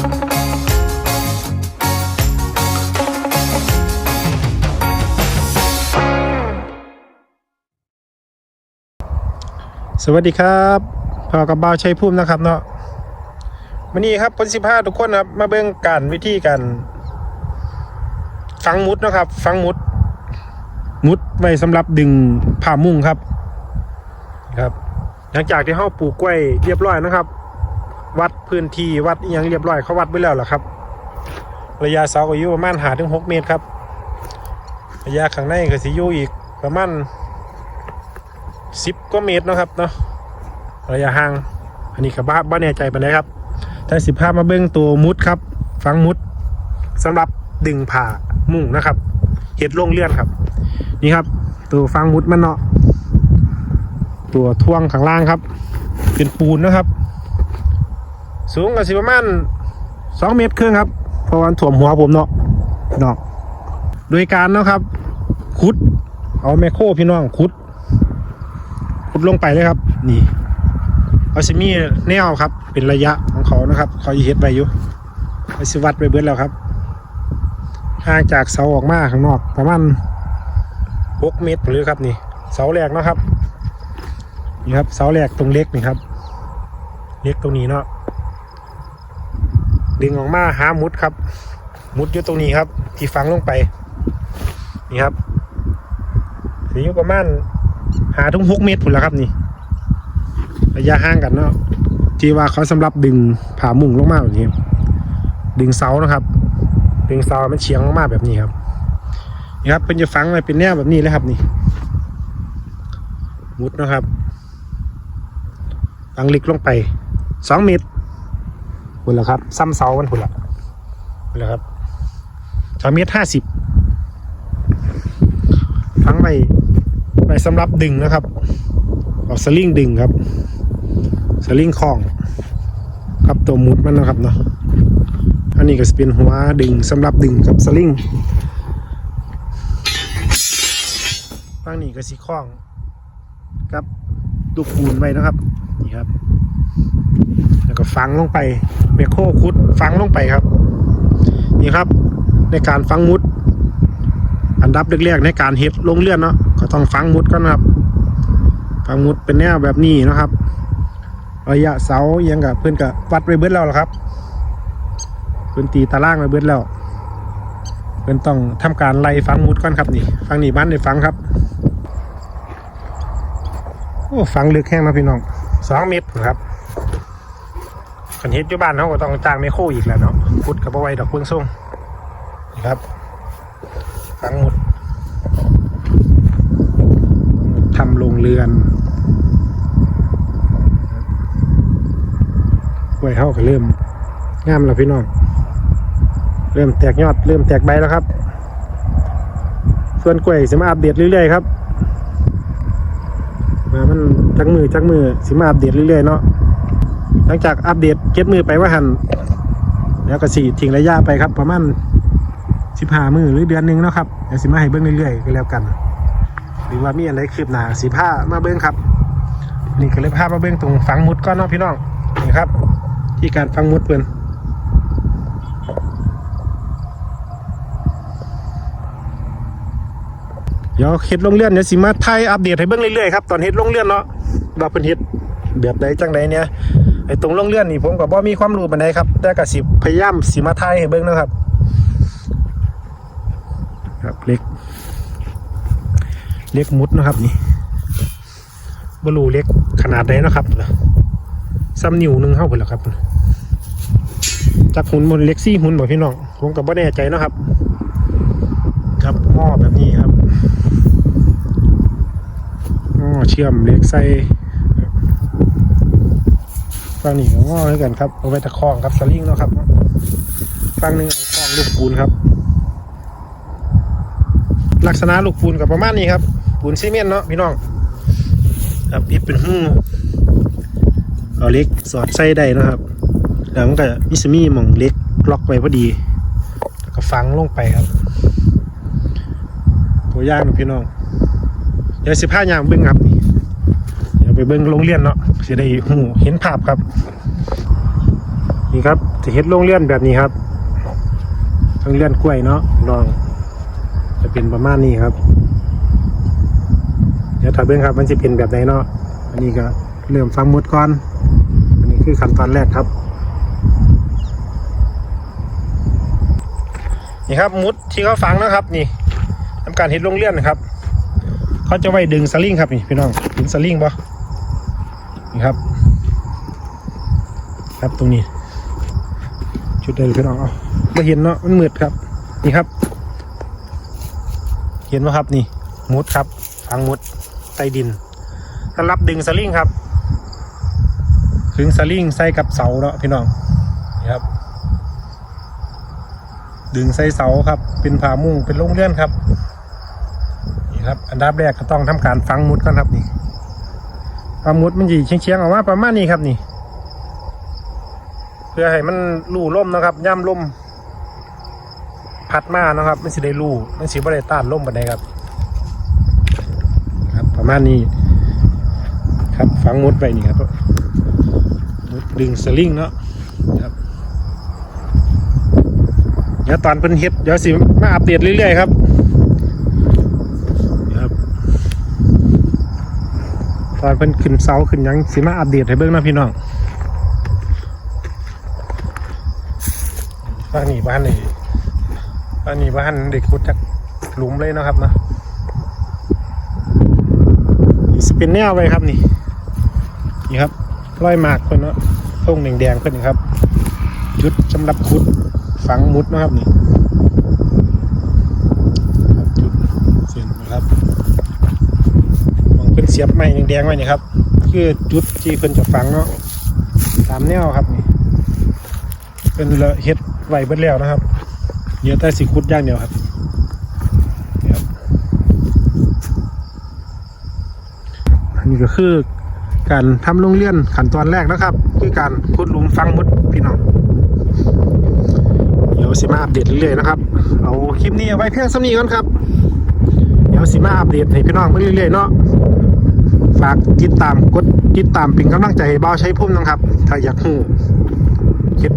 สวัสดีครับพอกับบ่าวชัยภูมินะครับเนาะวันนี้ครับคนสิบห้าทุกคนครับมาเบิ่งการวิธีการฟังมุดนะครับฟังมุด มุดไว้สำหรับดึงผ่ามุ่งครับ ครับ หลังจากที่เฮาปลูกกล้วยเรียบร้อยนะครับ วัดพื้นที่วัดยังเรียบร้อยเขาวัดไว้แล้วล่ะครับ ระยะเสาก็อยู่ประมาณหาถึงหกเมตรครับ ระยะข้างในก็สิอยู่อีกประมาณสิบกว่าเมตรนะครับเนาะระยะห่างอันนี้กับบ้าบ้าแน่ใจไปเลยครับแต่สิภาพมาเบิ้งตัวมุดครับฟังมุดสำหรับดึงผ่ามุ่งนะครับเห็ดลงเลื่อนครับ นี่ครับ ตัวฟังมุดมันเนาะตัวท่วงข้างล่างครับ เป็นปูนนะครับ สูงกว่าสิประมาณสองเมตรครึ่งครับเพราะว่าถ่วมหัวผมเนาะเนาะโดยการเนาะครับขุด เอาแมคโครพี่น้องขุดขุดลงไปเลยครับ นี่เอาซิมีแนวครับ เป็นระยะของเขานะครับเขาอีเฮ็ดไปอยู่ไปสิวัดไปเบิดแล้วครับห่างจากเสาออกมาข้างนอกประมาณหกเมตรหรือครับนี่ เสาแรกเนาะครับนี่ครับเสาแรกตรงเล็กนี่ครับ เล็กตรงนี้เนาะ ดึงออกมาหามุดครับ มุดอยู่ตรงนี้ครับ ที่ฝังลงไป นี่ครับสีอยู่ประมาณหาทุ่งหกเมตรผุนแล้วครับนี่ระยะห่างกันเนาะที่ว่าเขาสำหรับดึงผ่ามุ่งลงมาแบบนี้ดึงเสานะครับ ดึงเสามันเฉียงลงมาแบบนี้ครับนี่ครับเป็นจะฝังไว้เป็นแนวแบบนี้เลยครับนี่มุดนะครับฝังลึกลงไปสองเมตร ผุนแล้วครับ ซ้ำเสามันผุนละผุนแล้วครับสองเมตรห้าสิบฝังไว้ไปสำหรับดึงนะครับเอาสลิงดึงครับ สลิงคล้องกับตัวมุดมันนะครับเนาะอันนี้ก็จะเป็นหัวดึงสำหรับดึงกับสลิงฝั่งนี้ก็สีคล้องกับลูกปูนไว้นะครับนี่ครับ แล้วก็ฝังลงไป เมโครคุดฝังลงไปครับ นี่ครับในการฝังมุด อันดับแรกๆในการเฮ็ดลงเลื่อนเนาะก็ต้องฝังมุดก่อนนครับฝังมุดเป็นแนวแบบนี้นะครับ ระยะเสาเอียังกับเพื่อนกับวัดไปเบิดแล้วละครับเพื่อนตีตารางไปเบิดแล้วเพื่อนต้องทำการไล่ฝังมุดก่อนครับนี่ฝังนี่บ้านได้ฝังครับโอ้ฝังลึกแห้งนะพี่น้องสองเมตรครับ คันเฮ็ดอยู่บ้านเขาก็ต้องจ้างไมโครอีกแล้วเนาะพุดกับเอาไว้ดอกเพิ่งส่งนี่ครับฝังหมดทำโรงเรือนกล้วยเฮาก็เริ่มงามแล้วพี่น้อง เริ่มแตกยอด เริ่มแตกใบแล้วครับ ส่วนกล้วยสิมาอัปเดตเรื่อยๆครับมามันจักมือจักมือสิมาอัปเดตเรื่อยๆเนาะ หลังจากอัปเดตเก็บมือไปว่าหันแล้วก็สีทิ้งระยะไปครับ ประมาณสิบห้ามือหรือเดือนหนึ่งเนาะครับเดี๋ยวสิมาให้เบิ้งเรื่อยๆก็แล้วกัน หรือว่ามีอะไรคืบหน้าสีผ้ามาเบิ้งครับ นี่ก็เลยพามาเบิ้งตรงฝังมุดก้อนนาะพี่น้องนี่ครับ ที่การฝังมุดเพื่อนเดี๋ยวเฮ็ดลงเลื่อนเดี๋ยสิมาไทยอัปเดตให้เบิ้งเรื่อยๆครับตอนเฮ็ดลงเลื่อนเนาะว่าเพิ่นเฮ็ดแบบใดจังใดเนี่ย ไอ้ตรงลงเลื่อนนี่ผมก็บ่มีความรู้ปานใดครับ แต่ก็สิพยายามสิมาไทยให้เบิ้งนะครับ ครับเล็ก เล็กมุดนะครับนี่บรูเล็กขนาดไหนะครับซ้ำนิ้วหนึ่งเข้าไปแล้วครับจากหุ่นบนเล็กซี่หุ่นบ่พี่น้องผมกับบ่แน่ใจเนาะครับ ครับอ้อแบบนี้ครับอ้อเชื่อมเล็กใส่ ฟังนี่ก็ง้อด้วยกันครับเอาไว้ตะคองครับสลิงเนาะครับฟังหนึ่งเอาคองลูกปูนครับ ลักษณะลูกปูนกับประมาณนี้ครับ ปูนซีเมนต์เนาะพี่น้อง ครับเฮ็ดเป็นหูเอาเล็กสอดใส่ได้นะครับแล้วมันก็มิสมีหมองเล็กล็อกไว้พอดีแล้วก็ฝังลงไปครับตัวย่างนะพี่น้องเดี๋ยวสิพาย่างเบิ้งครับนี่เดี๋ยวไปเบิ้งโรงเรียนเนาะ สิได้หูเห็นภาพครับ นี่ครับจะเฮ็ดโรงเรือนแบบนี้ครับโรงเรือนกล้วยเนาะลอง จะเป็นประมาณนี้ครับ เดี๋ยวถ้าเบิ่งครับมันจะเป็นแบบไหนเนาะอันนี้ก็เริ่มฟังมุดก่อน อันนี้คือขั้นตอนแรกครับ นี่ครับมุดที่เขาฝังนะครับ นี่ทำการเฮ็ดโรงเรือนนะครับเขาจะไว้ดึงสลิงครับนี่พี่น้องดึงสลิงบ่ นี่ครับ ครับตรงนี้ ชุดเดินพี่น้องเอาไม่เห็นเนาะมันมืดครับ นี่ครับ เห็นไหมครับนี่มุดครับฝังมุดใต้ดินสำหรับดึงสลิงครับดึงสลิงใส่กับเสาเนาะพี่น้องนี่ครับ ดึงใส่เสาครับ เป็นผามุ่งเป็นโรงเรือนครับนี่ครับ อันดับแรกก็ต้องทำการฝังมุดก่อนครับนี่ ฝังมุดมันจีเชียงๆออกมาประมาณนี้ครับนี่ เพื่อให้มันลู่ล่มนะครับย่ำล่มพัดมานะครับ มันสิได้ลู่มันสิบ่ได้ต้านล่มบันไดครับ ครับประมาณนี้ครับฝังมุดไปนี่ครับมุดดึงสลิงเนาะครับเดี๋ยวตอนเพิ่นเฮ็ดเดี๋ยวสิมาอัปเดตเรื่อยๆครับ ตอนเพิ่นขึ้นเสาขึ้นยังสิมาอัปเดตให้เบิ่งนาะพี่น้องบ้านนี้บ้านนี้บ้านนี้บ้านเด็กขุดจากหลุมเลยนะครับนะสเป็นแนวไว้ครับนี่นี่ครับร้อยหมากเพิ่นเนาะต้งแดงๆเพิ่นนี่ครับจุดสำหรับขุดฝังมุดนะครับนี่ครับจุดเส้นนะครับ เป็นเสียบไม้แดงๆไว้นี่ครับ คือจุดที่เพิ่นจะฝังเนาะตามแนวครับนี่เป็นละเฮ็ดไว้เบิดแล้วนะครับเหลือแต่สิขุดย่างเดียวครับนี่ครับอันนี้ก็คือการทำโรงเรือนขั้นตอนแรกนะครับ คือการขุดหลุมฝังมุดพี่น้องเดี๋ยวสิมาอัปเดตเรื่อยๆนะครับ เอาคลิปนี้เอาไว้เพียงสำนี้ก่อนครับ เดี๋ยวสิมาอัปเดตให้พี่น้องไปเรื่อยๆเนาะ ฝากติดตามกดติดตามเป็นกำลังใจให้เบาใช้พุ่มนะครับ ถ้าอยากหูเฮ็ด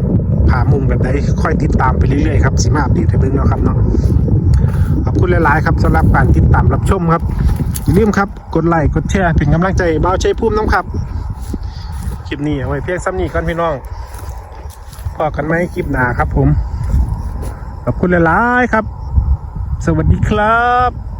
ผ่ามุงแบบใดค่อยติดตามไปเรื่อยๆครับสิมาอัปเดตให้เบิ่งเนาะครับเนาะขอบคุณหลายๆครับสำหรับการติดตามรับชมครับอย่าลืมครับกดไลค์กดแชร์เป็นกำลังใจให้าใช้พุ่มน้ำครับคลิปนี้เอาไว้เพียงซ้ำนี้ก่อนพี่น้องพอกันไหมคลิปหน้าครับผมขอบคุณหลายๆครับ สวัสดีครับ